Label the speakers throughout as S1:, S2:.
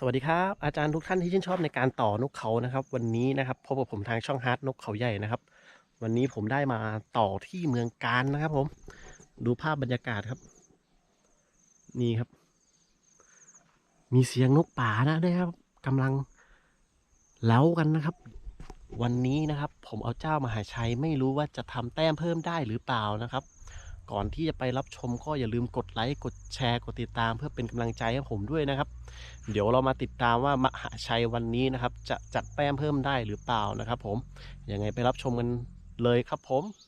S1: สวัสดีครับ อาจารย์ทุกท่านที่ชื่นชอบในการต่อนกเขานะครับ วันนี้นะครับพบกับผมทางช่องฮาร์ดนกเขาใหญ่นะครับ วันนี้ผมได้มาต่อที่เมืองการนะครับ ผม ดูภาพบรรยากาศครับ นี่ครับ มีเสียงนกป่านะด้วยครับกำลังเล้ากันนะครับ วันนี้นะครับ ผมเอาเจ้ามหาชัยไม่รู้ว่าจะทำแต้มเพิ่มได้หรือเปล่านะครับ ก่อนที่จะไปรับชมก็อย่าลืมกดไลค์กดแชร์กดติดตามเพื่อเป็นกำลังใจให้ผมด้วยนะครับ เดี๋ยวเรามาติดตามว่ามหาชัยวันนี้นะครับ จะจัดแต้มเพิ่มได้หรือเปล่านะครับ ผมยังไงไปรับชมกันเลยครับผม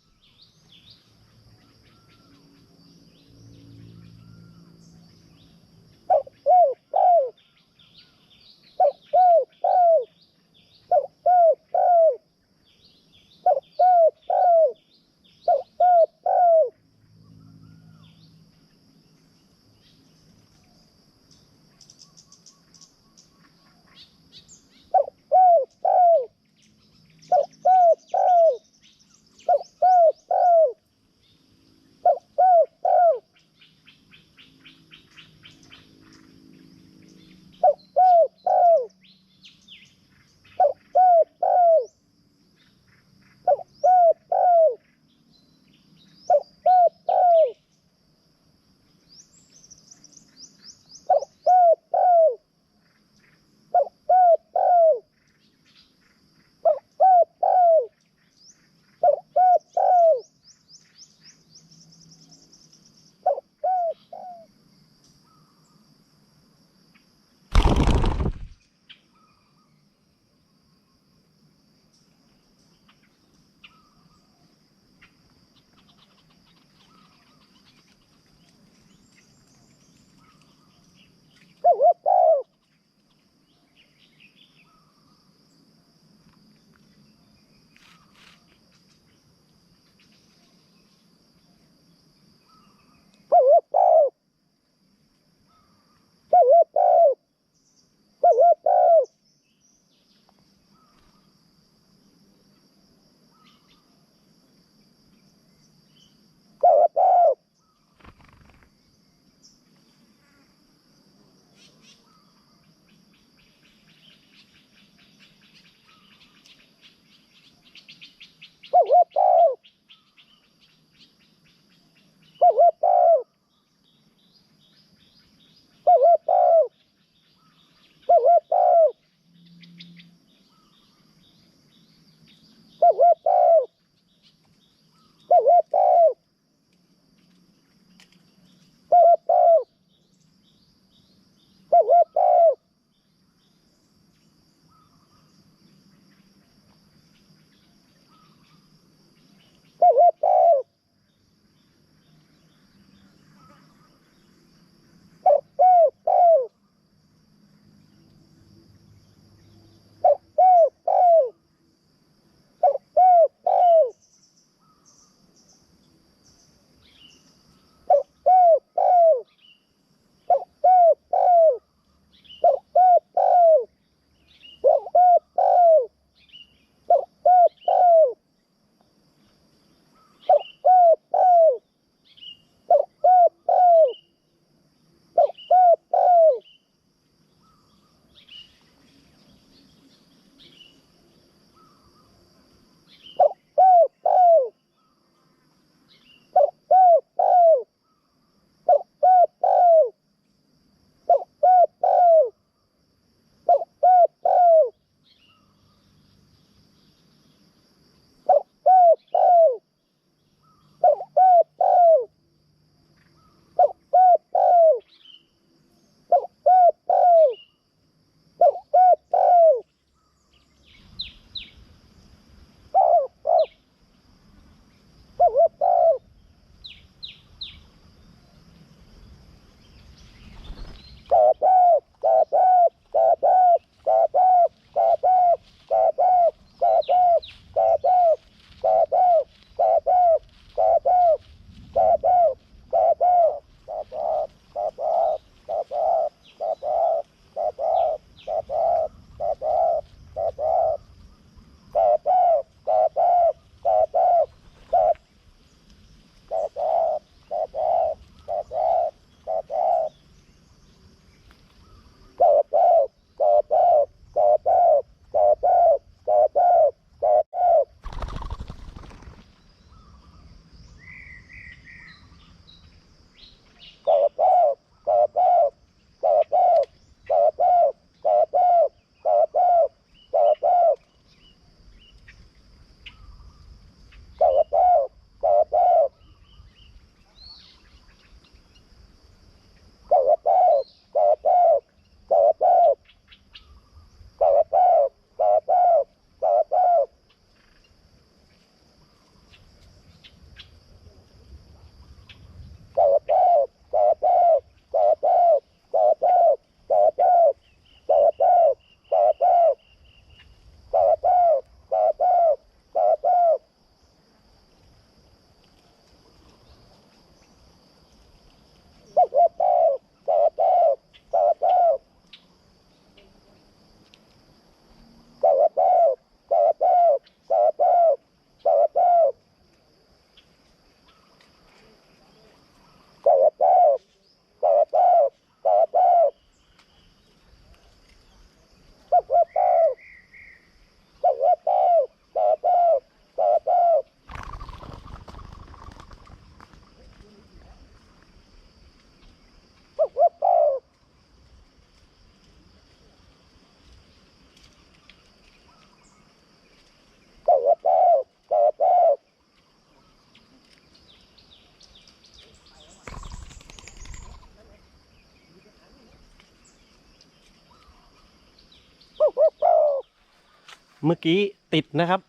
S2: เมื่
S1: อกี้ติดนะครับ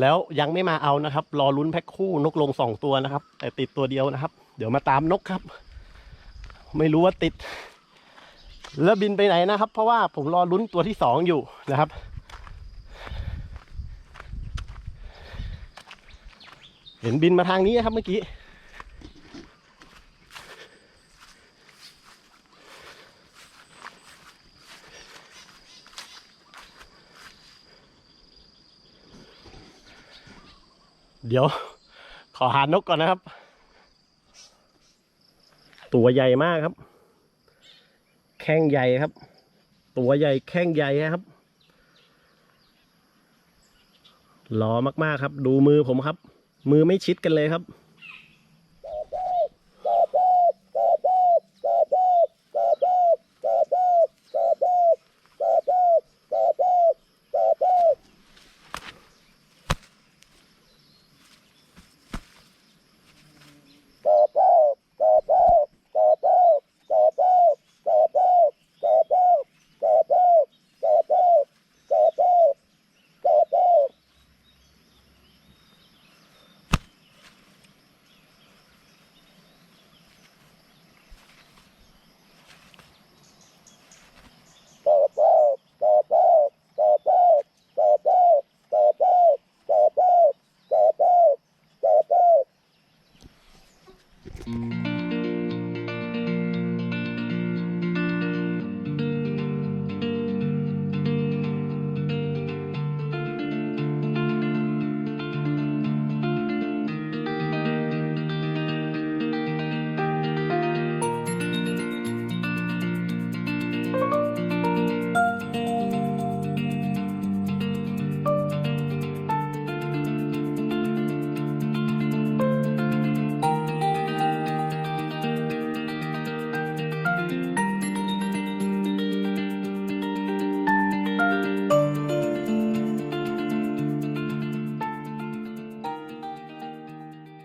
S1: แล้วยังไม่มาเอานะครับ รอลุ้นแพ็คคู่นกลงสองตัวนะครับ แต่ติดตัวเดียวนะครับ เดี๋ยวมาตามนกครับ ไม่รู้ว่าติด แล้วบินไปไหนนะครับ เพราะว่าผมรอลุ้นตัวที่สองอยู่นะครับเห็นบินมาทางนี้ครับเมื่อกี้ เดี๋ยว ขอหานกก่อนนะครับ ตัวใหญ่มากครับ แข้งใหญ่ครับ ตัวใหญ่แข้งใหญ่ครับหล่อมากๆครับ ดูมือผมครับ มือไม่ชิดกันเลยครับ